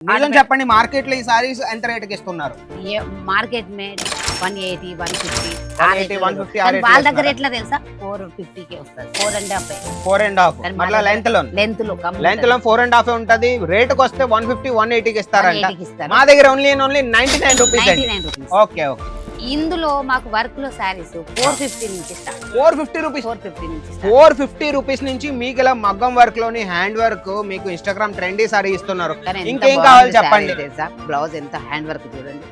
నిజం చెప్పండి మార్కెట్లో ఈ సారీస్ ఎంత రేట్కి ఇస్తున్నారు మార్కెట్ మే వన్ ఎయిటీ వన్ ఫిఫ్టీ వాళ్ళ దగ్గర ఎట్లా తెలుసా? ఫోర్ ఫిఫ్టీ కి వస్తుంది four and half. Four and half. మళ్ళీ లెంత్లో లెంత్లో లెంత్లో ఫోర్ అండ్ హాఫ్ ఉంటది. రేట్కి వస్తే వన్ ఫిఫ్టీ వన్ ఎయిటీ కి ఇస్తారంట మా దగ్గర only only ninety nine rupees okay okay ఇందులో మాకు వర్క్లో శారీస్ ఫోర్ ఫిఫ్టీ నుంచి start. Four fifty rupees? Four fifty నుంచి. ఫోర్ ఫిఫ్టీ రూపీస్ నుంచి మీకు ఇలా మగ్గం వర్క్లోని హ్యాండ్ వర్క్ మీకు ఇన్స్టాగ్రామ్ ట్రెండీ సారీ ఇస్తున్నారు ఇంకేం కావాలి చెప్పండి. తెలుసా బ్లౌజ్ ఎంత? హ్యాండ్ వర్క్ చూడండి.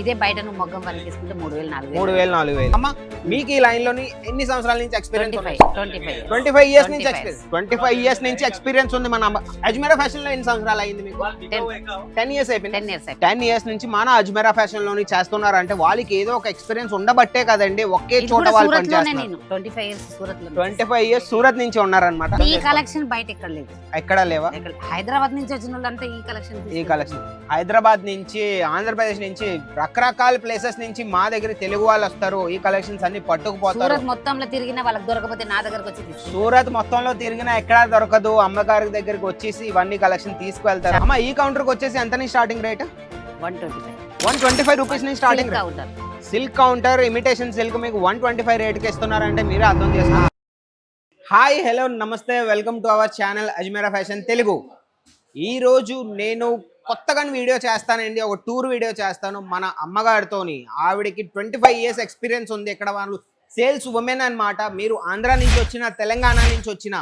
ఇదే బయట నువ్వు మొగ్గం వర్క్ తీసుకుంటే మూడు వేలు నాలుగు మూడు వేలు నాలుగు వేలు అమ్మా మీకు ఈ లైన్లోని ఎన్ని సంవత్సరాల నుంచి experience twenty five twenty five. Years నుంచి 25 ఎక్స్పీరియన్స్ ట్వంటీ ఫైవ్ ఇయర్స్ నుంచి ఎక్స్పీరియన్స్ ఉంది మన అజ్మీరా ఫ్యాషన్లో ఎన్ని సంవత్సరాలు అయింది మీకు? టెన్. ఇయర్స్ అయిపోయింది? టెన్ ఇయర్స్ టెన్ ఇయర్స్ నుంచి మన అజ్మీరా ఫ్యాషన్లోని చేస్తున్నారు అంటే వాళ్ళకి ఏదో ఒక ఎక్స్పీరియన్స్ ఉండబట్టే కదండి ఒకే చోట వాళ్ళు twenty five years Surat twenty five years Surat నుంచి ఉన్నారనమాట ఈ కలెక్షన్ బయట ఎక్కడ లేదు. ఎక్కడ లేవా? హైదరాబాద్ నుంచి వచ్చిన వాళ్ళంతా ఈ కలెక్షన్ ఈ కలెక్షన్. హైదరాబాద్ నుంచి ఆంధ్రప్రదేశ్ నుంచి రకరకాల ప్లేసెస్ నుంచి మా దగ్గర తెలుగు వాళ్ళు వస్తారు. ఈ కలెక్షన్స్ అన్ని పట్టుకుపోతారు. సూరత్ మొత్తంలో తిరిగిన వాళ్ళకి దొరకకపోతే నా దగ్గరకు వచ్చి. సూరత్ మొత్తంలో తిరిగినా ఎక్కడా దొరకదు. అమ్మగారి దగ్గరికి వచ్చేసి ఇవన్నీ కలెక్షన్ తీసుకువెళ్తారు. అమ్మ ఈ కౌంటర్కి వచ్చేసి ఎంత starting rate one twenty five. One twenty five rupees నుంచి starting silk counter imitation silk మీకు వన్ ట్వంటీ ఫైవ్ రేట్కి ఇస్తున్నారంటే మీరే అర్థం చేసుకోండి హాయ్ హలో నమస్తే. Welcome to our channel Ajmera fashion Telugu ఈ రోజు నేను కొత్తగా వీడియో చేస్తానండి ఒక టూర్ వీడియో చేస్తాను. మన అమ్మగారితోని ఆవిడకి ట్వంటీ ఫైవ్ ఇయర్స్ ఎక్స్పీరియన్స్ ఉంది ఇక్కడ వాళ్ళు. సేల్స్ ఉమెన్ అన్నమాట. మీరు ఆంధ్ర నుంచి వచ్చిన తెలంగాణ నుంచి వచ్చిన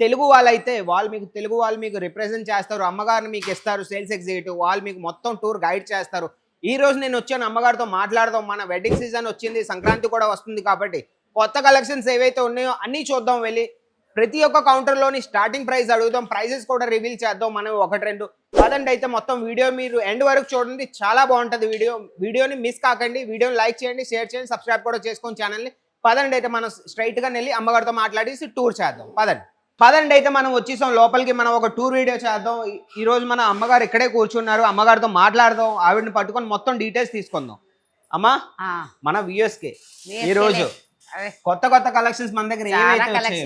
తెలుగు వాళ్ళైతే వాళ్ళు మీకు తెలుగు వాళ్ళు మీకు రిప్రజెంట్ చేస్తారు. అమ్మగారిని మీకు ఇస్తారు సేల్స్ ఎగ్జిక్యూటివ్ వాళ్ళు మీకు మొత్తం టూర్ గైడ్ చేస్తారు. ఈ రోజు నేను వచ్చాను అమ్మగారితో మాట్లాడదాం. మన వెడ్డింగ్ సీజన్ వచ్చింది సంక్రాంతి కూడా వస్తుంది కాబట్టి కొత్త కలెక్షన్స్ ఏవైతే ఉన్నాయో అన్నీ చూద్దాం వెళ్ళి. ప్రతి ఒక్క కౌంటర్లోని స్టార్టింగ్ ప్రైస్ అడుగుదాం. ప్రైజెస్ కూడా రివీల్ చేద్దాం. మనం ఒకటి రెండు. పదండి అయితే మొత్తం వీడియో మీరు ఎండ్ వరకు చూడండి. చాలా బాగుంటుంది వీడియో వీడియోని మిస్ కాకండి. వీడియోని లైక్ చేయండి షేర్ చేయండి సబ్స్క్రైబ్ కూడా చేసుకోండి ఛానల్ని పదండి అయితే మనం స్ట్రైట్గా వెళ్ళి అమ్మగారితో మాట్లాడేసి టూర్ చేద్దాం. పదండి. పదండి అయితే మనం వచ్చేసాం. లోపలికి మనం ఒక టూర్ వీడియో చేద్దాం. ఈ- ఈ రోజు మన అమ్మగారు ఇక్కడే కూర్చున్నారు. అమ్మగారితో మాట్లాడదాం. ఆవిడని పట్టుకొని మొత్తం డీటెయిల్స్ తీసుకుందాం. అమ్మా మన వ్యూఎస్కి కొత్త కొత్త కలెక్షన్స్ మన దగ్గర ఏవైతే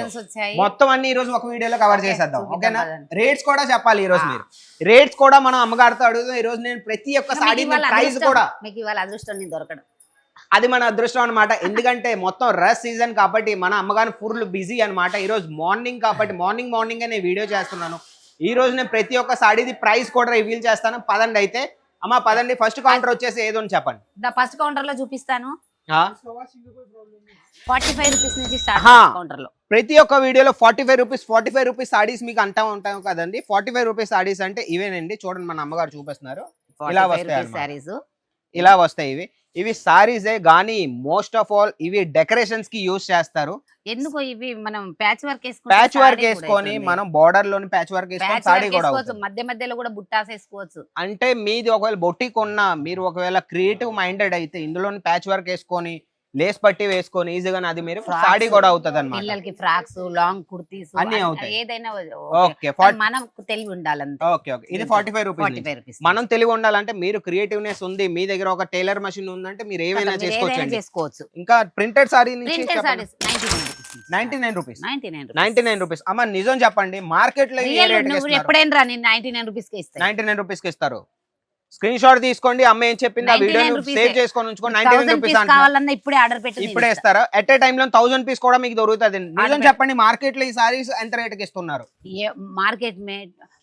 మొత్తం అన్ని ఈ రోజు ఒక వీడియోలో కవర్ చేసేద్దాం ఓకేనా. రేట్స్ కూడా చెప్పాలి ఈ రోజు. మీరు. రేట్స్ కూడా మనం అమ్మగారితో అడుగుదాం. ఈ రోజు నేను ప్రతి ఒక్క సాడీ ప్రైస్ కూడా మీకు ఇవాళ అదృష్టం నేను దొరకడం. అది మన అదృష్టం అన్నమాట. ఎందుకంటే మొత్తం రష్ సీజన్ కాబట్టి మన అమ్మగారు ఫుల్ బిజీ అన్నమాట. ఈ రోజు మార్నింగ్ కాబట్టి మార్నింగ్ మార్నింగ్ నేను వీడియో చేస్తున్నాను. ఈ రోజు నేను ప్రతి ఒక్క సాడీది ప్రైస్ కూడా రివీల్ చేస్తాను. పదండి అయితే. అమ్మ పదండి. ఫస్ట్ కౌంటర్ వచ్చేసి ఏదో చెప్పండి. ఫస్ట్ కౌంటర్లో చూపిస్తాను? ఫార్టీ ఫైవ్ రూపీస్ నుంచి స్టార్ట్ ఆహా. కౌంటర్లో ప్రతి ఒక్క వీడియోలో forty five rupees forty five rupees saris మీకు అంటా ఉంటాం కదండి. ఫార్టీ ఫైవ్ రూపీస్ సాడీస్ అంటే ఇవేనండి. చూడండి మన అమ్మగారు చూపిస్తున్నారు. ఇలా వస్తాయి అన్నమాట. ఇలా వస్తాయి ఇవి. ఇవి సారీసే కానీ మోస్ట్ ఆఫ్ ఆల్ ఇవి డెకరేషన్స్కి యూస్ చేస్తారు. ఎందుకు ఇవి మనం ప్యాచ్ వర్క్ ప్యాచ్ వర్క్ వేసుకొని మనం బార్డర్లోని ప్యాచ్ వర్క్ వేసుకొని వర్క్ కూడా మధ్య మధ్యలో కూడా బుట్టాస్ వేసుకోవచ్చు. అంటే మీది ఒకవేళ బొట్టికి ఉన్నా మీరు ఒకవేళ క్రియేటివ్ మైండెడ్ అయితే ఇందులోని ప్యాచ్ వర్క్ వేసుకొని లేస్ పట్టి వేసుకొని ఈజీగా అది మీరు సాడీ కూడా అవుతుంది అనమాట పిల్లలకి ఫ్రాక్స్ లాంగ్ కుర్తీస్ అన్నీ అవుతాయి. ఏదైనా ఓకే. మనం తెలివి ఉండాలంతే. Okay okay. ఇది ఫార్టీ ఫైవ్ రూపీస్ మనం తెలివి ఉండాలంటే మీరు క్రియేటివ్నెస్ ఉంది మీ దగ్గర ఒక టైలర్ మషిన్ ఉందంటే మీరు ఏమైనా చేసుకోవచ్చు చేసుకోవచ్చు. ఇంకా printed sari ninety ninety nine rupees. Ninety nine ninety nine rupees. అమ్మ నిజం చెప్పండి మార్కెట్లో ఎప్పుడైనా ninety nine rupees ninety nine రూపీస్కి ఇస్తారు. స్క్రీన్ షాట్ తీసుకోండి. అమ్మ ఏం చెప్పింది? ఆ 99 వీడియో సేవ్. చేసుకొని ఉంచుకోండి నైన్టీ నైన్ రూపీస్ కావాలన్నా ఇప్పుడే ఆర్డర్ పెట్టి ఇప్పుడే ఇస్తారా ఎట్ ఏ టైమ్లో థౌసండ్ పీస్ కూడా మీకు దొరుకుతుంది. నిజం. చెప్పండి మార్కెట్లో ఈ సారీస్ ఎంత రేట్కి ఇస్తున్నారు మార్కెట్ మే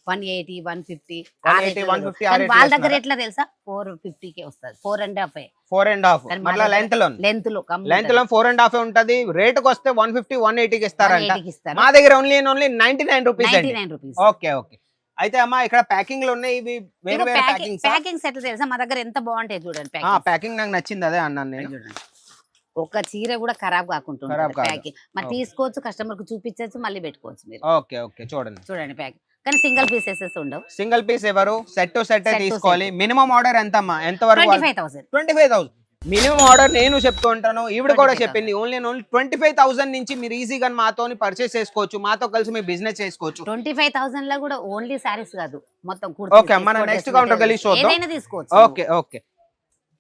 వన్ ఎయిటీ వన్ ఫిఫ్టీ 180, 150 ఆ rate లో వాళ్ళ దగ్గర? ఎట్లా తెలుసా? ఫోర్ ఫిఫ్టీ కి వస్తుంది. Four and half. Four and half మళ్ళీ లెంత్లో లెంత్లో లెంత్లో ఫోర్ అండ్ హాఫ్ ఉంటది. రేట్కి వస్తే వన్ ఫిఫ్టీ వన్ ఎయిటీకి ఇస్తారంట. ఇస్తారు. మా దగ్గర only only ninety nine rupees okay okay అయితే అమ్మా ఇక్కడ ప్యాకింగ్లో ఉన్నాయి. ఇవి వేరే వేరే ప్యాకింగ్ ప్యాకింగ్ ప్యాకింగ్స్ ఎట్లా తెలుసా మా దగ్గర ఎంత బాగుంటాయి చూడండి ప్యాకింగ్ ప్యాకింగ్ నాకు నచ్చింది అదే అన్నాను నేను. చూడండి ఒక చీర కూడా ఖరాబ్ కాకుండా. ప్యాకింగ్. మరి. తీసుకోవచ్చు కస్టమర్కు చూపించవచ్చు మళ్ళీ పెట్టుకోవచ్చు మీరు. Okay okay. చూడండి. చూడండి ప్యాకింగ్. కానీ సింగిల్ పీసెస్ ఉండవు. సింగిల్ పీస్ ఎవరు? సెట్ టు సెట్ తీసుకోవాలి. మినిమం ఆర్డర్ ఎంత అమ్మా ఎంత వరకు twenty five thousand. Twenty five thousand. Minimum order నేను చెప్తూ ఉంటాను. ఈవిడ కూడా 25,000. చెప్పింది. Only only twenty five thousand నుంచి మీరు ఈజీగా మాతో పర్చేస్ చేసుకోవచ్చు. మాతో కలిసి మీ బిజినెస్ చేసుకోవచ్చు. ట్వంటీ ఫైవ్ థౌసండ్లో కూడా ఓన్లీ సారీస్ కాదు. మొత్తం Okay, మన next counter కి వెళ్ళి చూద్దాం. ఓకే ఓకే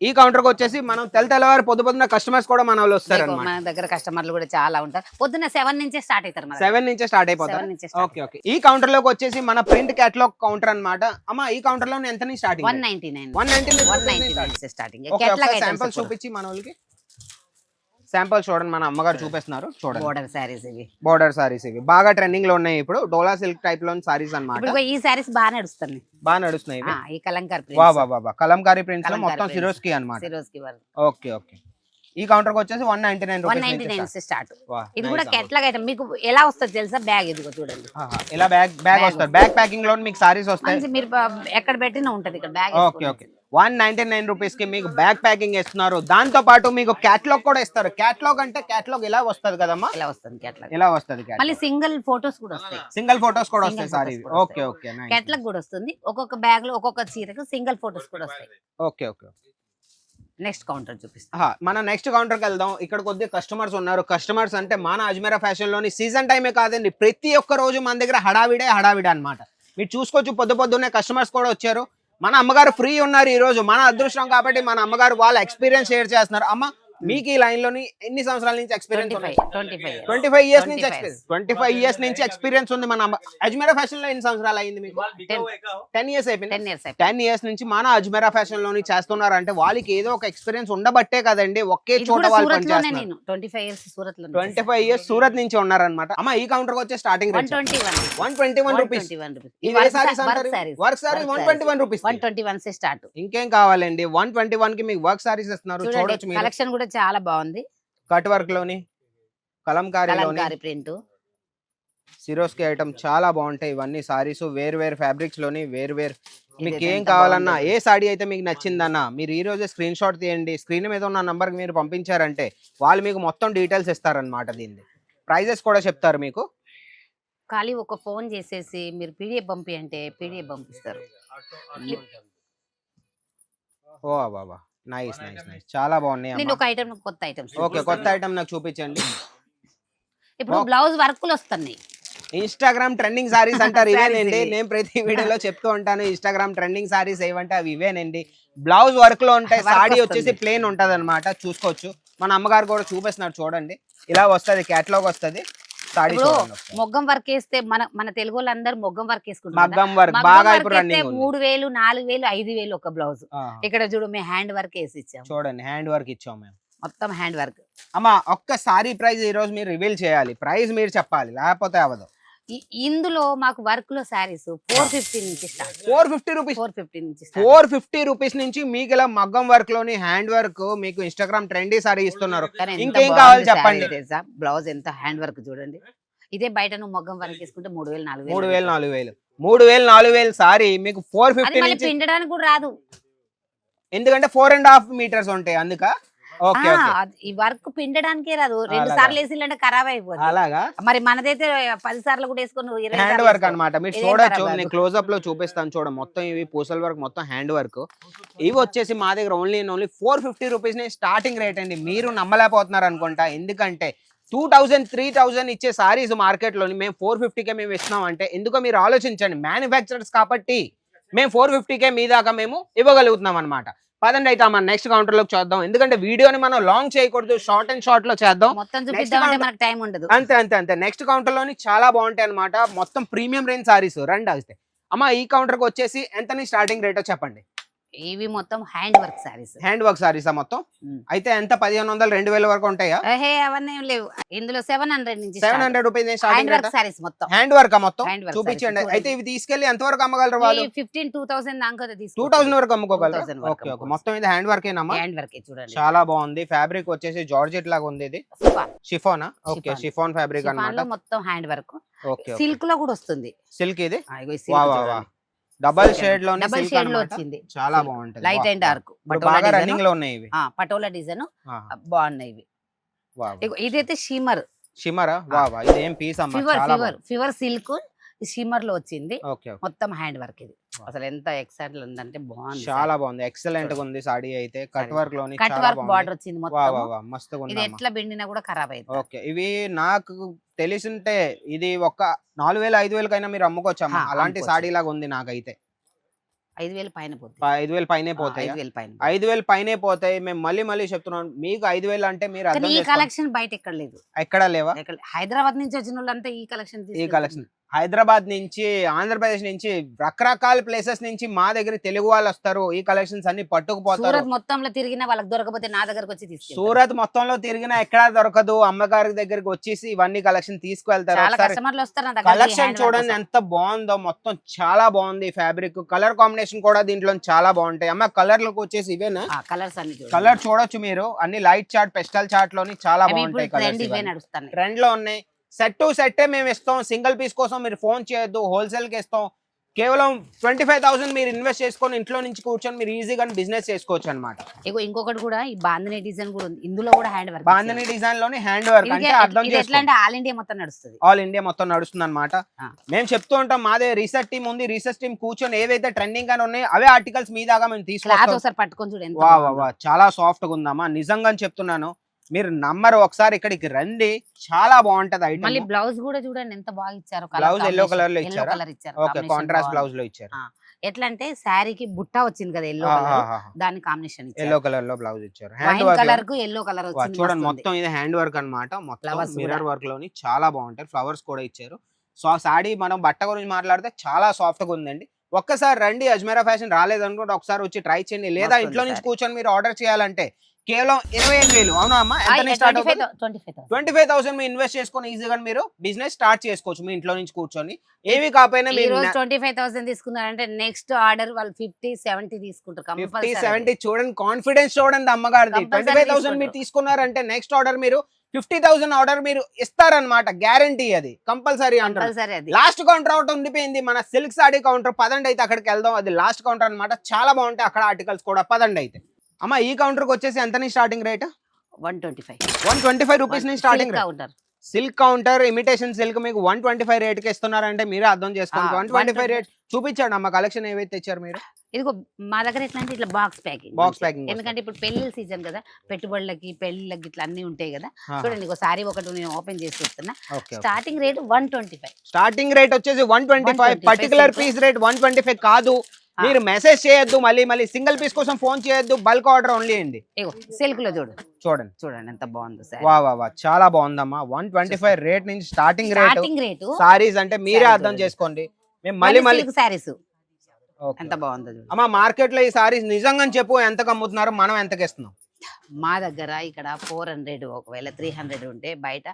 ఈ కౌంటర్కి వచ్చేసి మనం తెల్ల తెల్లవారు పొద్దు పొద్దున కస్టమర్స్ కూడా మన వాళ్ళు వస్తారు మన దగ్గర కస్టమర్లు కూడా చాలా ఉంటారు. పొద్దున్న సెవెన్ నుంచే స్టార్ట్ అవుతారు సెవెన్ నుంచే స్టార్ట్ అయిపోతారు? ఓకే ఓకే ఈ కౌంటర్లోకి వచ్చేసి మన ప్రింట్ క్యాటలాగ్ కౌంటర్ అన్నమాట. అమ్మా ఈ కౌంటర్లో ఎంత starting one ninety nine one ninety one ninety nine starting sample చూపించి మన వాళ్ళకి. శాంపుల్ చూడండి మన అమ్మగారు చూపిస్తున్నారు. చూడండి. బోర్డర్ శారీస్ ఇవి. బోర్డర్ సారీస్ ఇవి. బాగా ట్రెండింగ్లో ఉన్నాయి ఇప్పుడు. డోలా సిల్క్ టైప్లో సారీస్ అన్నమాట. ఇప్పుడు ఈ శారీస్ బాగా నడుస్తున్నాయి. బాగా నడుస్తున్నాయి ఈ కలంకార్ వా వా కలంకారీ ప్రింట్స్లో మొత్తం prints. సిరోస్కి అన్నమాట. సిరోస్కి ఓకే ఓకే. ఈ కౌంటర్కి వచ్చేసి one ninety nine one ninety nine start ఇది కూడా ఎట్లాగ అయితే మీకు ఎలా వస్తుంది తెలుసా? బ్యాగ్ ఇదిగో చూడండి. ఇలా బ్యాగ్ బ్యాగ్ వస్తుంది. బ్యాగ్ ప్యాకింగ్లో మీకు సారీస్ వస్తాయి. మీరు ఎక్కడ పెట్టినా ఉంటది ఇక్కడ. Bag okay okay. One ninety nine రూపీస్కి మీకు బ్యాగ్ ప్యాకింగ్ ఇస్తున్నారు. దాంతో పాటు మీకు క్యాట్లాగ్ కూడా ఇస్తారు. క్యాట్లాగ్ అంటే క్యాట్లాగ్ ఇలా వస్తుంది కదమ్మా? ఇలా వస్తుంది కేటలాగ్ ఇలా వస్తుంది మళ్ళీ సింగిల్ ఫొటోస్ కూడా వస్తాయి. సింగిల్ ఫోటోస్ కూడా వస్తాయి. సారీ ఓకే ఓకే కేటలాగ్ కూడా వస్తుంది. ఒక్కొక్క బ్యాగ్లో ఒక్కొక్క చీరకు సింగిల్ ఫొటోస్ కూడా వస్తాయి. ఓకే ఓకే నెక్స్ట్ కౌంటర్ చూపిస్తాం. మన నెక్స్ట్ కౌంటర్కి వెళ్దాం. ఇక్కడ కొద్దిగా కస్టమర్స్ ఉన్నారు. కస్టమర్స్ అంటే మన అజ్మీరా ఫ్యాషన్లోని సీజన్ టైమే కాదండి. ప్రతి ఒక్క రోజు మన దగ్గర హడావిడే హడావిడే అన్నమాట. మీరు చూసుకోవచ్చు పొద్దు పొద్దున్నే కస్టమర్స్ కూడా వచ్చారు. మన అమ్మగారు ఫ్రీ ఉన్నారు ఈరోజు. మన అదృష్టం కాబట్టి మన అమ్మగారు వాళ్ళ ఎక్స్పీరియన్స్ షేర్ చేస్తున్నారు. అమ్మ మీకు ఈ లైన్లోని ఎన్ని సంవత్సరాల నుంచి experience twenty five twenty five twenty five years నుంచి 25 ఎక్స్పీరియన్స్ ట్వంటీ ఫైవ్ ఇయర్స్ నుంచి ఎక్స్పీరియన్స్ ఉంది మన అజ్మీరా ఫ్యాషన్లో ఎన్ని సంవత్సరాలు అయింది మీకు? టెన్ ఇయర్స్ అయిపోయింది టెన్ ఇయర్స్ నుంచి మన అజ్మీరా ఫ్యాషన్లోని చేస్తున్నారు అంటే వాళ్ళకి ఏదో ఒక ఎక్స్పీరియన్స్ ఉండబట్టే కదండి ఒకే చోట వాళ్ళు పనిచేస్తున్నారు. ట్వంటీ ఫైవ్ ఇయర్స్ సూరత్లో ట్వంటీ ఫైవ్ ఇయర్స్ సూరత్ నుంచి ఉన్నారనమాట అమ్మ ఈ కౌంటర్ వచ్చే starting one rate twenty one one twenty one rupees saris work sari one twenty one rupees one twenty one సే స్టార్ట్ ఇంకేం కావాలండి? వన్ ట్వంటీ వన్కి మీకు వర్క్ సారీస్ ఇస్తున్నారు. చూడొచ్చు కలెక్షన్ కూడా చాలా బాగుంది. కట్ వర్క్లోని కలంకారీ ప్రింట్. సిరోస్కి ఐటమ్ చాలా బాగుంటాయి. ఇవన్నీ సారీస్ వేరు వేరు ఫ్యాబ్రిక్స్లోని వేరు. వేరు మీకు ఏం కావాలన్నా. ఏ సాడీ అయితే మీకు నచ్చిందన్న మీరు ఈ రోజే స్క్రీన్ షాట్ తీయండి. స్క్రీన్ మీద ఉన్న నంబర్ మీరు పంపించారంటే వాళ్ళు మీకు మొత్తం డీటెయిల్స్ ఇస్తారనమాట దీన్ని ప్రైజెస్ కూడా చెప్తారు మీకు. ఖాళీ ఒక ఫోన్ చేసేసి మీరు పీడిఎఫ్ పంపి అంటే పీడిఎఫ్ పంపిస్తారు. ఓ బాబా నైస్ నైస్ నైస్ చాలా బాగున్నాయి నేను. ఒక ఐటమ్ కొత్త ఐటమ్స్ ఓకే కొత్త ఐటమ్ నాకు చూపించండి. ఇప్పుడు బ్లౌజ్ వర్కులు వస్తున్నాయి. ఇన్స్టాగ్రామ్ ట్రెండింగ్ సారీస్ అంటారు ఇవేనండి. ఇవి. నేను ప్రతి వీడియోలో చెప్తూ ఉంటాను ఇన్స్టాగ్రామ్ ట్రెండింగ్ సారీస్ ఏవంటే అవి ఇవేనండి. బ్లౌజ్ వర్క్లో ఉంటాయి సాడీ. వచ్చేసి ప్లేన్ ఉంటది అనమాట చూసుకోవచ్చు. మన అమ్మగారు కూడా చూపిస్తున్నారు చూడండి. ఇలా వస్తది క్యాట్లాగ్ వస్తది. ఇప్పుడు. మొగ్గం వర్క్ వేస్తే మన మన తెలుగు వాళ్ళందరూ మొగ్గం వర్క్ వేసుకుంటారు మూడు వేలు నాలుగు వేలు ఐదు వేలు ఒక బ్లౌజ్. ఇక్కడ చూడు మేము హ్యాండ్ వర్క్ వేసి ఇచ్చాం చూడండి హ్యాండ్ వర్క్ ఇచ్చాం మేము. మొత్తం హ్యాండ్ వర్క్. అమ్మ ఒక్క సారీ ప్రైస్ ఈ రోజు మీరు రివీల్ చేయాలి. ప్రైస్ మీరు చెప్పాలి లేకపోతే అవ్వదు. ఇందులో మాకు వర్క్లో శారీస్ ఫోర్ ఫిఫ్టీ నుంచి start. Four fifty rupees. Four fifty నుంచి ఫోర్ ఫిఫ్టీ రూపీస్ నుంచి మీకు ఇలా మగ్గం వర్క్లోని హ్యాండ్ వర్క్ మీకు ఇన్స్టాగ్రామ్ ట్రెండీ సారీ ఇస్తున్నారు ఇంకేం కావాలి చెప్పండి. బ్లౌజ్ ఎంత హ్యాండ్ వర్క్ చూడండి. ఇదే బయట నువ్వు మొగ్గం వర్క్ వేసుకుంటే మూడు వేలు నాలుగు మూడు వేలు నాలుగు వేలు. మూడు వేలు నాలుగు వేలు సారీ మీకు ఫోర్ ఫిఫ్టీ పిండడానికి కూడా రాదు. ఎందుకంటే ఫోర్ అండ్ హాఫ్ మీటర్స్ ఉంటాయి అందుక ఈ వర్క్ పిండడానికే రాదు. రెండు. సార్లు వేసిందంటే ఖరాబ్ అయిపోతుంది అలాగా? మరి మనదైతే పది సార్లు కూడా వేసుకొని హ్యాండ్ వర్క్ వేసుకో. అన్నమాట. మీరు చూడొచ్చు నేను కాదు. క్లోజ్ అప్లో చూపిస్తాను చూడ. మొత్తం ఇవి పూసల వర్క్ మొత్తం హ్యాండ్ వర్క్. ఇవి వచ్చేసి మా దగ్గర ఓన్లీ ఓన్లీ ఫోర్ ఫిఫ్టీ రూపీస్ని స్టార్టింగ్ రేట్ అండి. మీరు నమ్మలేకపోతున్నారు అనుకుంటా. ఎందుకంటే టూ థౌజండ్ త్రీ థౌజండ్ ఇచ్చే సారీస్ మార్కెట్లోని మేము ఫోర్ ఫిఫ్టీకే మేము ఇస్తున్నాం అంటే ఎందుకో మీరు ఆలోచించండి. మ్యానుఫ్యాక్చరర్స్ కాబట్టి మేము ఫోర్ ఫిఫ్టీకే మీ దాకా మేము ఇవ్వగలుగుతున్నాం అనమాట పదండి అయితే మన నెక్స్ట్ కౌంటర్లోకి చూద్దాం. ఎందుకంటే వీడియోని మనం లాంగ్ చేయకూడదు షార్ట్ అండ్ షార్ట్లో చేద్దాం. అంతే అంతే అంతే. నెక్స్ట్ కౌంటర్లోని చాలా బాగుంటాయి అనమాట మొత్తం ప్రీమియం రేంజ్ సారీస్ రండి అయితే అమ్మ ఈ కౌంటర్కి వచ్చేసి ఎంత స్టార్టింగ్ రేటో చెప్పండి. ఇవి మొత్తం hand work saris. Hand work సారీసా మొత్తం. అయితే ఎంత? పదిహేను వందలు రెండు వేల వరకు ఉంటాయా? హే అవన్నీ లేవు. ఇందులో సెవెన్ హండ్రెడ్ నుంచి seven hundred rupees hand work saris మొత్తం. హ్యాండ్ వర్క్ మొత్తం? చూపించండి. అయితే ఇవి తీసుకెళ్ళి ఎంత వరకు అమ్మగలరు వాళ్ళు? ఫిఫ్టీన్ టూ థౌసండ్ దాకా టూ థౌసండ్ వరకు అమ్ముకోగలరు? 2000 వరకు ఓకే ఓకే. మొత్తం ఇది హ్యాండ్ వర్క్ ఏనమ్మా హ్యాండ్ వర్క్ చూడండి. చాలా బాగుంది. ఫ్యాబ్రిక్ వచ్చేసి జార్జెట్ లాగా ఉంది ఇది. షిఫోనా. ఓకే. షిఫోన్. ఫ్యాబ్రిక్ అన్నమాట. మొత్తం హ్యాండ్ వర్క్. సిల్క్లో కూడా వస్తుంది. సిల్క్ ఇది? డబల్ షేడ్లోనే డబల్ షేడ్లో వచ్చింది. చాలా బాగుంటుంది. Light and. డార్క్ బాగా రన్నింగ్లో ఉన్నాయి ఇవి పటోలా డిజైన్. బాగున్నాయి ఇవి ఇదైతే షిమర్ షిమరా వా వా. ఇది పీస్ అమ్మా? ఫివర్ ఫివర్ ఫివర్ సిల్క్ షిమర్లో వచ్చింది. మొత్తం హ్యాండ్ వర్క్ ఇది. అసలు ఎంత ఎక్సైట్ ఉందంటే బాగుంది చాలా బాగుంది ఎక్సలెంట్గా ఉంది సాడీ అయితే. కట్. వర్క్లోని కట్ వర్క్ బార్డర్ వచ్చింది మొత్తం ఇది ఎట్లా పిండినా కూడా ఖరాబ్ అయింది ఓకే. ఇవి నాకు తెలిసింటే ఇది ఒక నాలుగు వేలు ఐదు వేలకైనా మీరు అమ్ముకోవచ్చు అమ్మా హా, అలాంటి. సాడీ లాగా ఉంది నాకైతే. ఐదు వేలు పైన ఐదు వేలు పైనే పోతాయి? ఐదు వేలు పైన పోతాయి. మేము మళ్ళీ మళ్ళీ చెప్తున్నాం. మీకు ఐదు వేలు అంటే మీరు ఈ. కలెక్షన్ బయట ఎక్కడ లేదు. ఎక్కడా లేవా? హైదరాబాద్ నుంచి వచ్చిన వాళ్ళంతా ఈ కలెక్షన్ ఈ కలెక్షన్. హైదరాబాద్ నుంచి ఆంధ్రప్రదేశ్ నుంచి రకరకాల ప్లేసెస్ నుంచి మా దగ్గర తెలుగు వాళ్ళు వస్తారు. ఈ కలెక్షన్స్ అన్ని పట్టుకుపోతారు. మొత్తంలో తిరిగినా వాళ్ళకి దొరకపోతే నా దగ్గరకు వచ్చి సూరత్ మొత్తంలో తిరిగినా ఎక్కడా దొరకదు. అమ్మగారి దగ్గరికి వచ్చేసి ఇవన్నీ కలెక్షన్ తీసుకువెళ్తారు. కలెక్షన్ చూడండి ఎంత బాగుందో. మొత్తం చాలా బాగుంది ఫ్యాబ్రిక్ కలర్ కాంబినేషన్ కూడా దీంట్లో చాలా బాగుంటాయి. అమ్మ కలర్లకు వచ్చేసి ఇవేనా? కలర్స్ అన్ని కలర్ చూడొచ్చు మీరు. అన్ని లైట్ చార్ట్ పెస్టల్ చార్ట్లోని చాలా బాగుంటాయి ట్రెండ్లో ఉన్నాయి. సెట్ టు సెట్టే మేము ఇస్తాం. సింగిల్ పీస్ కోసం మీరు ఫోన్ చేయొద్దు. హోల్సేల్కి ఇస్తాం. కేవలం ట్వంటీ ఫైవ్ థౌసండ్ మీరు ఇన్వెస్ట్ చేసుకొని ఇంట్లో నుంచి కూర్చొని మీరు ఈజీగా బిజినెస్ చేసుకోవచ్చు అనమాట ఇంకొకటి కూడా ఈ బాంధనీ డిజైన్ కూడా ఉంది. ఇందులో కూడా హ్యాండ్ వర్క్ బాంధని డిజైన్లోని హ్యాండ్ వర్క్ అంటే అర్థం చేసుకోండి. ఆల్ ఇండియా మొత్తం నడుస్తుంది. ఆల్ ఇండియా మొత్తం నడుస్తుంది అనమాట. మేము చెప్తూ ఉంటాం మాదే రీసెర్చ్ టీం ఉంది. రీసెర్చ్ టీం కూర్చొని ఏవైతే ట్రెండింగ్ గానే ఉన్నాయో అవే ఆర్టికల్స్ మీ దాకా మేము ఒకసారి పట్టుకొని చూడండి చాలా సాఫ్ట్గా ఉందమ్మా. నిజంగా చెప్తున్నాను. మీరు నమ్మరు ఒకసారి ఇక్కడికి రండి. చాలా బాగుంటది మళ్ళీ ఐటమ్ బ్లౌజ్ కూడా చూడండి ఎంత బాగా ఇచ్చారు Blouse yellow colour లో ఇచ్చారా? కలర్ ఇచ్చారు. Okay contrast. బ్లౌజ్లో ఇచ్చారు. ఎట్లా అంటే శారీకి బుట్ట వచ్చింది కదా ఎల్లో కలర్ దాని కాంబినేషన్ ఎల్లో కలర్లో బ్లౌజ్ ఇచ్చారు. హ్యాండ్ కలర్కు ఎల్లో కలర్ వచ్చింది చూడండి. మొత్తం ఇది హ్యాండ్ వర్క్ అన్నమాట. మొత్తం మిర్రర్. వర్క్లోని చాలా బాగుంటాయి. ఫ్లవర్స్ కూడా ఇచ్చారు. సో ఆ సాడీ మనం బట్ట గురించి మాట్లాడితే చాలా సాఫ్ట్గా ఉందండి. ఒక్కసారి రండి. అజ్మీరా ఫ్యాషన్ రాలేదనుకుంటే ఒకసారి వచ్చి ట్రై చేయండి. లేదా ఇంట్లో నుంచి. కూర్చొని మీరు ఆర్డర్ చేయాలంటే కేవలం ఇరవై ఐదు వేలు. అవునా అమ్మా? ఆ, ఎంత స్టార్ట్ 25 అవుతుంది? ట్వంటీ ఫైవ్ థౌసండ్ మీరు ఇన్వెస్ట్ చేసుకొని ఈజీగా మీరు బిజినెస్ స్టార్ట్ చేసుకోవచ్చు మీ ఇంట్లో నుంచి కూర్చొని. ఏవి కాకపోయినా మీరు రోజు ట్వంటీ ఫైవ్ థౌసండ్ తీసుకున్నారంటే నెక్స్ట్ ఆర్డర్ వాళ్ళు ఫిఫ్టీ సెవెంటీ తీసుకుంటారు ఫిఫ్టీ సెవెంటీ చూడండి కాన్ఫిడెన్స్ చూడండి అమ్మగారిది. ట్వంటీ ఫైవ్ థౌసండ్ మీరు. తీసుకున్నారంటే నెక్స్ట్ ఆర్డర్ మీరు ఫిఫ్టీ థౌసండ్ ఆర్డర్ మీరు ఇస్తారనమాట గ్యారంటీ అది కంపల్సరీ అంటారు. లాస్ట్ కౌంటర్ అవుట్ ఉండిపోయింది మన సిల్క్ సాడీ కౌంటర్ పదండి అయితే అక్కడికి వెళ్దాం అది లాస్ట్ కౌంటర్ అన్నమాట. చాలా బాగుంటాయి అక్కడ ఆర్టికల్స్ కూడా పదండి అయితే. అమ్మ ఈ కౌంటర్కి వచ్చేసి ఎంత starting rate one twenty five. One twenty five rupees నుంచి starting rate counter silk counter imitation silk మీకు వన్ ట్వంటీ ఫైవ్ రేట్కి ఇస్తున్నారంటే మీరే అర్థం చేసుకోండి. వన్ ట్వంటీ ఫైవ్ 125 రేట్ చూపించండి అమ్మ కలెక్షన్ ఏవైతే తెచ్చారు మీరు? ఇదిగో మా దగ్గర ఎట్లా అంటే ఇట్లా బాక్స్ ప్యాకింగ్ బాక్స్ ప్యాకింగ్ ఎందుకంటే ఇప్పుడు పెళ్ళి సీజన్ కదా పెట్టుబడులకి పెళ్ళిళ్ళకి ఇట్లా అన్ని ఉంటాయి కదా. చూడండి ఒక సారీ ఒకటి నేను ఓపెన్ చేసి చూస్తున్నా starting rate one twenty five. Starting rate వచ్చేసి one twenty five. 125 particular. Piece rate one twenty five కాదు. మీరు మెసేజ్ చేయొద్దు మళ్ళీ మళ్ళీ సింగిల్ పీస్ కోసం ఫోన్ చేయొద్దు బల్క్ ఆర్డర్ ఓన్లీ అండి. సిల్క్లో చూడు. చూడండి. చూడండి ఎంత బాగుందో వా వా వా చాలా బాగుందమ్మా. వన్ ట్వంటీ ఫైవ్ రేట్ నుంచి స్టార్టింగ్ రేట్ సారీస్ అంటే మీరే అర్థం. చేసుకోండి. మేము మళ్ళీ మళ్ళీ సారీస్. ఎంత బాగుందో అమ్మా మార్కెట్లో ఈ సారీస్ నిజంగా చెప్పు ఎంతకు అమ్ముతున్నారు మనం ఎంతకి ఇస్తున్నాం? మా దగ్గర ఇక్కడ ఫోర్ హండ్రెడ్ ఒకవేళ త్రీ హండ్రెడ్ ఉంటే బయట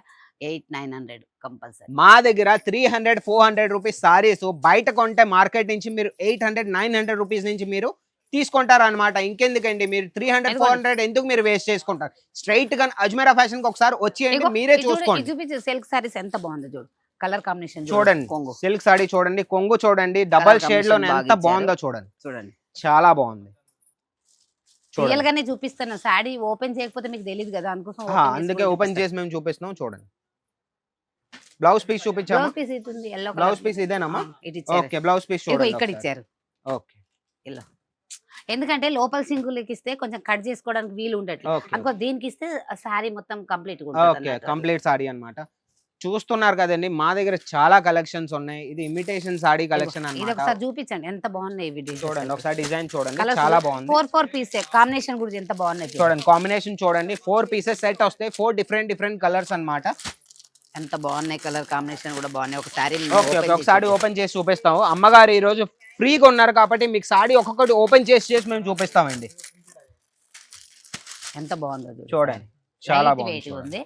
ఎయిట్ నైన్ హండ్రెడ్ కంపల్సరీ. మా దగ్గర three hundred four hundred rupees saris బయట కొంటే మార్కెట్ నుంచి మీరు eight hundred nine hundred rupees నుంచి మీరు తీసుకుంటారు అనమాట ఇంకెందుకండి మీరు త్రీ హండ్రెడ్ ఫోర్ హండ్రెడ్ ఎందుకు మీరు వేస్ట్ చేసుకుంటారు? స్ట్రైట్గా అజ్మీరా ఫ్యాషన్కి ఒకసారి వచ్చి మీరే చూసుకోండి. చూపించు సిల్క్ సారీస్ ఎంత బాగుందో చూడు. కలర్ కాంబినేషన్ చూడండి కొంగు. సిల్క్ సారీ చూడండి కొంగు చూడండి డబల్ షేడ్లో ఎంత బాగా బాగుందో చూడండి. చూడండి. చాలా బాగుంది. రియల్ గానే చూపిస్తాను. సారీ ఓపెన్ చేయకపోతే మీకు తెలియదు కదా అందుకోసం ఆహా, అందుకే ఓపెన్ చేసి మేము చూపిస్తున్నాం చూడండి. బ్లౌజ్ పీస్ చూపించామా? బ్లౌజ్ పీస్ ఇటుంది ఎల్లో బ్లౌజ్ పీస్ ఇదేనమ్మా? ఓకే బ్లౌజ్ పీస్ చూడండి ఇక్కడ. ఇచ్చారు. ఓకే. ఎందుకంటే లోపల సింగులకి ఇస్తే కొంచెం కట్ చేసుకోవడానికి వీలు ఉండట్లేదు. అనుకో దీనికి ఇస్తే సారీ మొత్తం కంప్లీట్ ఓకే కంప్లీట్ సాడీ అన్నమాట. చూస్తున్నారు కదండి. మా దగ్గర చాలా కలెక్షన్స్ ఉన్నాయి. ఇది ఇమిటేషన్ సాడీ కలెక్షన్ ఇది ఒకసారి చూపించండి. ఎంత బాగున్నాయి ఇవి చూడండి ఒకసారి డిజైన్ చూడండి. చాలా బాగుంది. ఫోర్ ఫోర్ పీస్ కాంబినేషన్ కూడా ఎంత బాగున్నాయి చూడండి. కాంబినేషన్ చూడండి. ఫోర్ పీసెస్ సెట్ వస్తాయి. ఫోర్ డిఫరెంట్ డిఫరెంట్ కలర్స్ అన్నమాట. ఎంత బాగున్నాయి కలర్ కాంబినేషన్ కూడా బాగున్నాయి. ఓకే ఒకసారి ఓపెన్ చేసి చూపిస్తాము. అమ్మగారు ఈ రోజు ఫ్రీగా ఉన్నారు కాబట్టి మీకు సాడీ ఒక్కొక్కటి ఓపెన్ చేసి చేసి మేము చూపిస్తామండి. ఎంత బాగుందో చూడు చూడండి. చాలా బాగుంది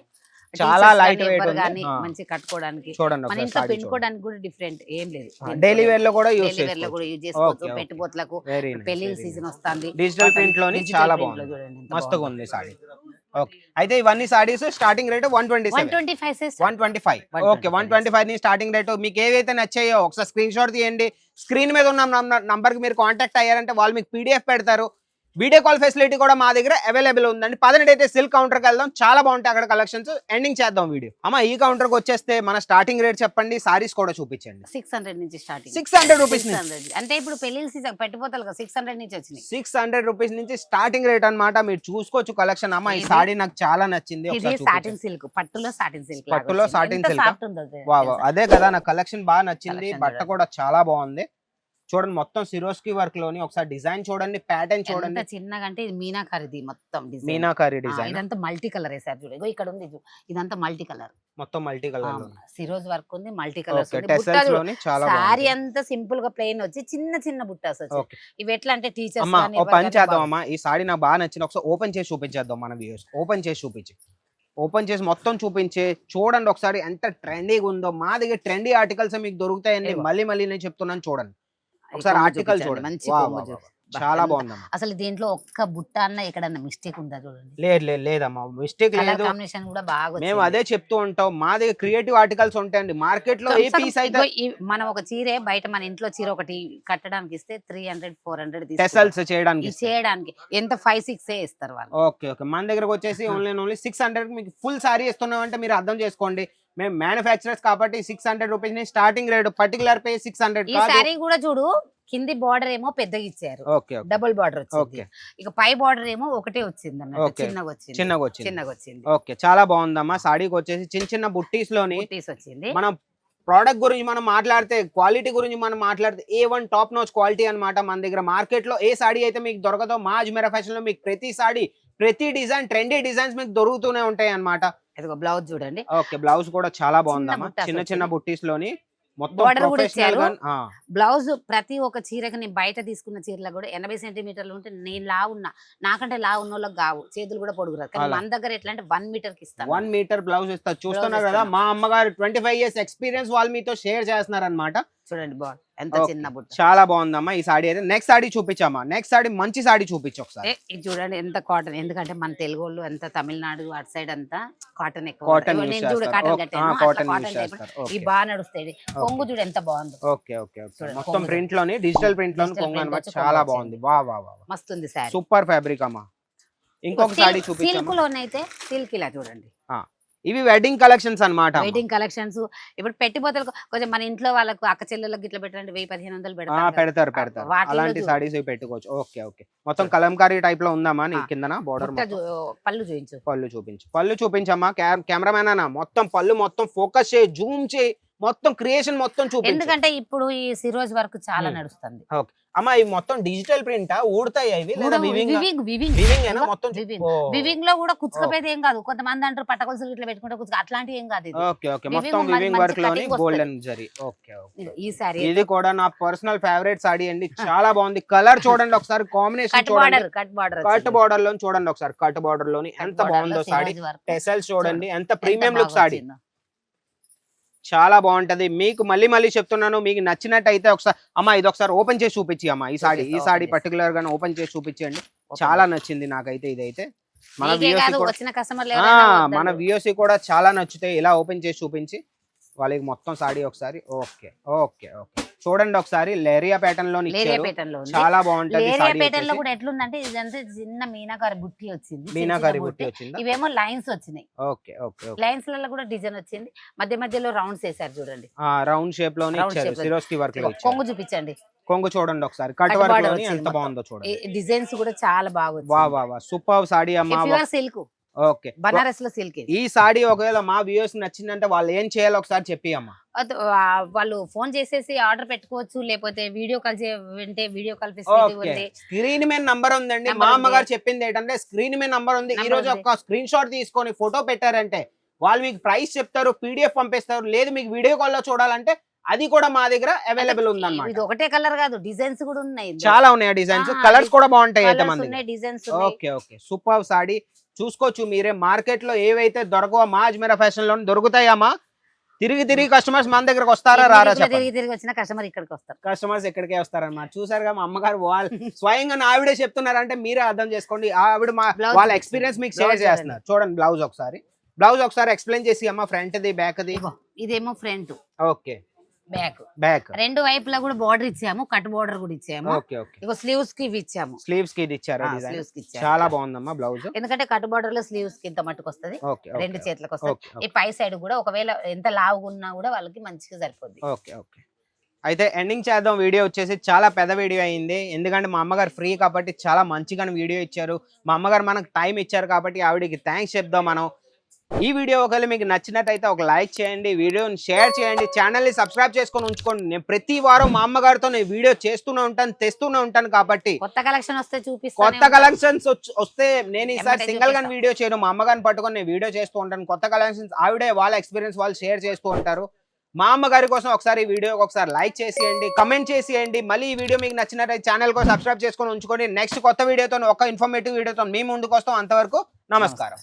చాలా T-shirts light కానీ. మంచి కట్టుకోవడానికి. చూడండి మన ఇంట్లో పెట్టుకోవడానికి కూడా డిఫరెంట్ ఏం లేదు. డైలీ వేర్లో కూడా యూస్ డైలీ వేర్లో చేసుకోవచ్చు. కూడా యూజ్ చేసుకోవచ్చు. పెట్టుబోట్లకు వెరీ పెళ్ళి సీజన్ వస్తుంది. డిజిటల్ ప్రింట్లోని చాలా బాగుంది. మస్తుగా ఉంది ఓకే అయితే ఇవన్నీ saris starting rate one twenty one twenty five one twenty five 125 okay one twenty ఫైవ్ని starting rate మీకు ఏవైతే నచ్చాయో ఒకసారి స్క్రీన్ షాట్ తీయండి. స్క్రీన్ మీద ఉన్న నంబర్కి మీరు కాంటాక్ట్ అయ్యారంటే వాళ్ళు మీకు పీడిఎఫ్ పెడతారు. వీడియో కాల్ ఫెసిలిటీ కూడా మా దగ్గర అవైలబుల్ ఉందండి. పదనెట్ అయితే సిల్క్ కౌంటర్కి వెళ్దాం. చాలా బాగుంటాయి అక్కడ కలెక్షన్స్ ఎండింగ్ చేద్దాం వీడియో. అమ్మ ఈ కౌంటర్కి వచ్చేస్తే మన స్టార్టింగ్ రేట్ చెప్పండి. సారీస్ కూడా చూపించండి. సిక్స్ హండ్రెడ్ నుంచి స్టార్టింగ్ సిక్స్ హండ్రెడ్ రూపీస్ అంటే ఇప్పుడు పెళ్ళి సీజన్ పెట్టిపోతారు సిక్స్ హండ్రెడ్ నుంచి వచ్చినాయి. సిక్స్ హండ్రెడ్ రూపీస్ నుంచి స్టార్టింగ్ రేట్ అన్నమాట. మీరు చూసుకోవచ్చు కలెక్షన్ అమ్మ ఈ సాడీ నాకు చాలా నచ్చింది. సాటిన్. సిల్క్ పట్టులో సాటిన్ సిల్క్ పట్టులో వా వా, అదే. కదా నా కలెక్షన్ బాగా నచ్చింది. బట్ట. కూడా చాలా బాగుంది. చూడండి మొత్తం సిరోస్కి వర్క్లోని ఒకసారి డిజైన్ చూడండి ప్యాటర్న్ చూడండి. చిన్నగా అంటే ఇది మీనాకారిది మొత్తం డిజైన్. మీనాకారి డిజైన్. ఇదంతా మల్టీ కలర్ వేసారు చూడు. ఇగో ఇక్కడ ఉంది. ఇదంతా మల్టీ కలర్. మొత్తం మల్టీ కలర్ సిరోజ్ వర్క్ ఉంది మల్టీ కలర్స్ చాలా సారీ అంతా సింపుల్గా ప్లెయిన్ వచ్చి చిన్న చిన్న బుట్టాస్ వచ్చి ఇవి ఎట్లా అంటే టీచర్స్ పని చేద్దాం అమ్మా. ఈ సారీ నాకు బాగా నచ్చింది. ఒకసారి ఓపెన్ చేసి చూపించేద్దాం మన వ్యూస్ ఓపెన్ చేసి చూపించి. ఓపెన్ చేసి మొత్తం చూపించే చూడండి ఒకసారి ఎంత ట్రెండీగా ఉందో. మా దగ్గర ట్రెండీ ఆర్టికల్స్ మీకు దొరుకుతాయండి. మళ్ళీ మళ్ళీ నేను చెప్తున్నాను చూడండి. ఒకసారి ఆర్టికల్ చూడండి మంచి వా, కొంగు వా, చూడు. వా. చాలా బాగుందమ్మా. అసలు దీంట్లో ఒక్క బుట్ట అన్న ఎక్కడన్నా మిస్టేక్ ఉందా చూడండి. లేదు లేదు లేదమ్మా. మిస్టేక్ లేదు. కాంబినేషన్ కూడా బాగా మేము. అదే చెప్తూ ఉంటాం. మా దగ్గర క్రియేటివ్ ఆర్టికల్స్ ఉంటాయండి. మార్కెట్లో ఏ పీస్ అయితే మనం ఒక చీరే బయట మన ఇంట్లో చీర ఒకటి కట్టడానికి ఇస్తే three hundred four hundred tassels చేయడానికి చేయడానికి. ఎంత? ఫైవ్ సిక్స్ ఇస్తారు వాళ్ళు. ఓకే ఓకే మన దగ్గరకు వచ్చేసి ఓన్లీ ఓన్లీ సిక్స్ హండ్రెడ్ మీకు ఫుల్ సారీ ఇస్తున్నాం అంటే మీరు అర్థం చేసుకోండి. మేము మ్యానుఫ్యాక్చరర్స్ కాబట్టి six hundred రూపీస్ని starting rate particular pay six hundred ఈ శారీ కూడా చూడు కింది బార్డర్ ఏమో పెద్దగా ఇచ్చారు. డబుల్ బార్డర్ వచ్చింది. ఓకే. ఇక పై బార్డర్ ఏమో ఒకటే వచ్చింది Okay. చిన్నగా వచ్చింది. చిన్నగా వచ్చింది. చిన్నగా వచ్చింది. ఓకే చాలా బాగుందమ్మా. సాడీకి వచ్చేసి చిన్న చిన్న బుట్టీస్లోని బూటీస్ వచ్చింది. మనం ప్రోడక్ట్ గురించి మనం మాట్లాడితే క్వాలిటీ గురించి మనం మాట్లాడితే A one top notch quality అన్నమాట మన దగ్గర. మార్కెట్లో ఏ సాడీ అయితే మీకు దొరకదో మా అజ్మీరా ఫ్యాషన్లో మీకు ప్రతి సాడీ ప్రతి డిజైన్ ట్రెండీ డిజైన్స్ మీకు దొరుకుతూనే ఉంటాయి అన్నమాట ఇదిగో బ్లౌజ్ చూడండి. ఓకే బ్లౌజ్ కూడా చాలా బాగుందమ్మా. బుట్టాస్ చిన్న చిన్న. బుట్టీస్లోని కూడా ఇచ్చారు. బ్లౌజ్ ప్రతి ఒక్క చీరకి నేను బయట తీసుకున్న చీరలో కూడా ఎనభై సెంటీమీటర్లు ఉంటే నేను లా ఉన్నా. నాకంటే లా ఉన్న వాళ్ళకి కావు. చేతులు కూడా పొడుగురాదు కానీ. మన దగ్గర ఎట్లా అంటే వన్ మీటర్కి ఇస్తాను వన్ మీటర్ బ్లౌజ్ ఇస్తారు. చూస్తున్నారు కదా. మా అమ్మగారు ట్వంటీ ఫైవ్ ఇయర్స్ ఎక్స్పీరియన్స్ వాళ్ళు మీతో షేర్ చేస్తున్నారు అనమాట చూడండి బాగుంది. ఎంత. చిన్న బుట్ట. చాలా బాగుందమ్మా ఈ సాడీ అయితే. నెక్స్ట్ సాడీ చూపించమ్మా. నెక్స్ట్ సాడీ మంచి సాడీ చూపించు ఒకసారి. ఇది చూడండి ఎంత కాటన్ ఎందుకంటే మన తెలుగు వాళ్ళు ఎంత తమిళనాడు అటు సైడ్ అంతా కాటన్ ఎక్కువ కాటన్ చూడు కాటన్ కట్టాను ఈ బాగా నడుస్తాయి. కొంగు చూడు ఎంత బాగుంది. ఓకే ఓకే మొత్తం ప్రింట్లోని డిజిటల్ ప్రింట్లోని కొంగు print అనమాట. చాలా బాగుంది. వా వా వా మస్తుంది శారీ సూపర్ ఫ్యాబ్రిక్ అమ్మా. ఇంకొక సాడీ సిల్క్ చూపించమ్మా. లోనైతే సిల్క్ ఇలా చూడండి ఇవి వెడ్డింగ్ కలెక్షన్స్ అనమాట వెయిటింగ్ కలెక్షన్స్ ఇప్పుడు పెట్టిపోతలు కొంచెం మన ఇంట్లో వాళ్ళకు అక్క చెల్లెళ్ళకి ఇట్లా పెట్టండి వెయ్యి పదిహేను వందలు పెడతారు. పెడతారు పెడతారు. అలాంటి సాడీస్ పెట్టుకోవచ్చు. Okay okay. మొత్తం కలంకారీ టైప్లో ఉందమ్మా నీ. కిందన బోర్డర్ పళ్ళు చూపించు. పళ్ళు చూపించు. పళ్ళు చూపించమ్మా. కెమెరామెన్ అన్న మొత్తం పళ్ళు మొత్తం ఫోకస్ చేయి జూమ్ చేయి మొత్తం క్రియేషన్ మొత్తం చూపించు. ఎందుకంటే ఇప్పుడు ఈ సిరోజ్ వర్క్ చాలా. నడుస్తుంది. అమ్మా ఇవి మొత్తం డిజిటల్ ప్రింట్ ఊడతాయి లేదా వివింగ్ మొత్తం లో కూడా కుచ్చుకపోయేది ఏం కాదు. కొంతమంది అంటారు పట్టకొలుసులు ఇట్లా పెట్టుకుంటే కుచ్చుక అట్లాంటివి ఏం కాదు ఓకే ఓకే. మొత్తం వివింగ్ వర్క్లోని. గోల్డెన్ జరీ ఓకే ఈ సారీ ఇది కూడా నా పర్సనల్ ఫేవరెట్ సాడీ అండి. చాలా బాగుంది. కలర్ చూడండి ఒకసారి కాంబినేషన్ కట్ చూడండి. బార్డర్ కట్ బార్డర్ కట్ బార్డర్లో చూడండి ఒకసారి. కట్ బార్డర్లోని ఎంత బాగుందో సాడీ టెసల్స్ చూడండి. ఎంత ప్రీమియం లుక్ సాడీ చాలా బాగుంటది. మీకు మళ్ళీ మళ్ళీ చెప్తున్నాను మీకు నచ్చినట్టయితే ఒకసారి అమ్మా ఇది ఒకసారి ఓపెన్ చేసి చూపించి అమ్మా. ఈ సాడీ ఈ సాడీ పర్టికులర్గా ఓపెన్ చేసి చూపించండి. చాలా నచ్చింది నాకైతే ఇదైతే. మన మన విఓసి కూడా చాలా నచ్చుతాయి. ఇలా ఓపెన్ చేసి చూపించి వాళ్ళకి మొత్తం సాడీ ఒకసారి. Okay okay okay. చూడండి ఒకసారి లేరియా ప్యాటర్న్లో లేరియా పేటర్న్లో చాలా బాగుంటది లేరియా సాడీ పేటర్న్లో. కూడా ఎట్లుందంటే ఇదంతా చిన్న మీనాకారి బుట్టి వచ్చింది మీనాకారి బుట్టి. వచ్చిందా? ఇవేమో లైన్స్ వచ్చినాయి. ఓకే ఓకే లైన్స్లలో కూడా డిజైన్ వచ్చింది. మధ్య మధ్యలో రౌండ్స్ వేసారు చూడండి. రౌండ్ షేప్లోనే ఇచ్చారు. సిరోస్కి వర్క్లో కొంగు చూపించండి. కొంగు చూడండి ఒకసారి. కట్ వర్క్ ఎంత. బాగుందో చూడండి. డిజైన్స్ కూడా చాలా బాగా వా వా వా. సూపర్ సాడీ అమ్మా సిల్క్ ఓకే. బనారస్లో సిల్క్ ఈ సాడీ ఒకవేళ మా వ్యూస్ నచ్చిందంటే వాళ్ళు ఏం చేయాలో ఒకసారి చెప్పి అమ్మా వాళ్ళు ఫోన్ చేసేసి ఆర్డర్ పెట్టుకోవచ్చు లేకపోతే వీడియో కాల్ వింటే వీడియో కాల్ ఫెసిలిటీ స్క్రీన్ మీద నంబర్ ఉందండి. మా. అమ్మగారు చెప్పింది ఏంటంటే స్క్రీన్ మీద నంబర్ ఉంది. ఈ రోజు. ఒక స్క్రీన్ షాట్ తీసుకొని ఫోటో పెట్టారంటే వాళ్ళు మీకు ప్రైస్ చెప్తారు పీడిఎఫ్ పంపిస్తారు లేదు మీకు వీడియో కాల్లో చూడాలంటే అది కూడా మా దగ్గర అవైలబుల్ ఇది ఉందన్నమాట. ఒకటే కలర్ కాదు డిజైన్స్ కూడా ఉన్నాయి. చాలా ఉన్నాయి డిజైన్స్? కలర్స్ కూడా బాగుంటాయి అయితే ఉన్నాయి designs okay okay. Super sari. చూసుకోవచ్చు మీరే. మార్కెట్లో ఏవైతే దొరకవో మా అజ్మీరా ఫ్యాషన్లో దొరుకుతాయమ్మా. తిరిగి తిరిగి కస్టమర్స్ మన దగ్గరకు వస్తారా? రారా తిరిగి తిరిగి వచ్చిన కస్టమర్ ఇక్కడికి వస్తారు. కస్టమర్స్ ఎక్కడికే వస్తారన్నమాట చూసారుగా మా అమ్మగారు వాళ్ళు స్వయంగా నా ఆవిడే చెప్తున్నారంటే మీరే అర్థం చేసుకోండి. ఆవిడ మా వాళ్ళ. ఎక్స్పీరియన్స్ మీకు షేర్ చేస్తున్నారు. చూడండి బ్లౌజ్ ఒకసారి. బ్లౌజ్ ఒకసారి ఎక్స్ప్లెయిన్ చేసి అమ్మ ఫ్రంట్ ది బ్యాక్ ది. ఇగో, ఇదేమో ఫ్రంట్ ఓకే బ్యాక్. బ్యాక్. రెండు వైపులా కూడా బార్డర్ ఇచ్చాము కట్ బార్డర్ కూడా ఇచ్చాము. Okay okay. ఇగో స్లీవ్స్కి ఇవి ఇచ్చాము. స్లీవ్స్కి ఇది ఇచ్చారు కి. చాలా బాగుందమ్మా బ్లౌజ్. ఎందుకంటే కట్ బార్డర్లో స్లీవ్స్కి ఇంత మట్టుకు వస్తది రెండు చేతులకు వస్తది. ఈ పై సైడ్ కూడా ఒకవేళ ఎంత లావుగా ఉన్నా కూడా వాళ్ళకి మంచిగా సరిపోద్ది. Okay okay. అయితే ఎండింగ్ చేద్దాం. వీడియో వచ్చేసి చాలా పెద్ద వీడియో అయింది. ఎందుకంటే మా అమ్మగారు ఫ్రీ కాబట్టి చాలా మంచిగా వీడియో ఇచ్చారు. మా అమ్మగారు మనకు టైం ఇచ్చారు కాబట్టి ఆవిడకి థ్యాంక్స్ చెప్దాం మనం. ఈ వీడియో ఒకవేళ మీకు నచ్చినట్టయితే ఒక లైక్ చేయండి వీడియోని షేర్ చేయండి ఛానల్ని సబ్స్క్రైబ్ చేసుకొని ఉంచుకోండి. నేను ప్రతి వారం మా అమ్మగారితో నేను వీడియో చేస్తూనే ఉంటాను తెస్తూనే ఉంటాను కాబట్టి కొత్త కలెక్షన్ వస్తే చూపిస్తా కొత్త కలెక్షన్స్ వస్తే నేను ఈసారి సింగిల్గా. వీడియో చేయను మా అమ్మగారిని పట్టుకొని నేను వీడియో చేస్తూ ఉంటాను. కొత్త కలెక్షన్స్ ఆవిడే వాళ్ళ ఎక్స్పీరియన్స్ వాళ్ళు షేర్ చేస్తూ ఉంటారు. మా అమ్మగారి కోసం ఒకసారి ఈ వీడియోకి ఒకసారి లైక్ చేసేయండి కమెంట్ చేసేయండి. మళ్ళీ ఈ వీడియో మీకు నచ్చినట్లయితే ఛానల్ కూడా సబ్స్క్రైబ్ చేసుకొని ఉంచుకోండి నెక్స్ట్ కొత్త వీడియోతో ఒక ఇన్ఫర్మేటివ్ వీడియోతో మీ ముందుకు వస్తాం. అంతవరకు నమస్కారం.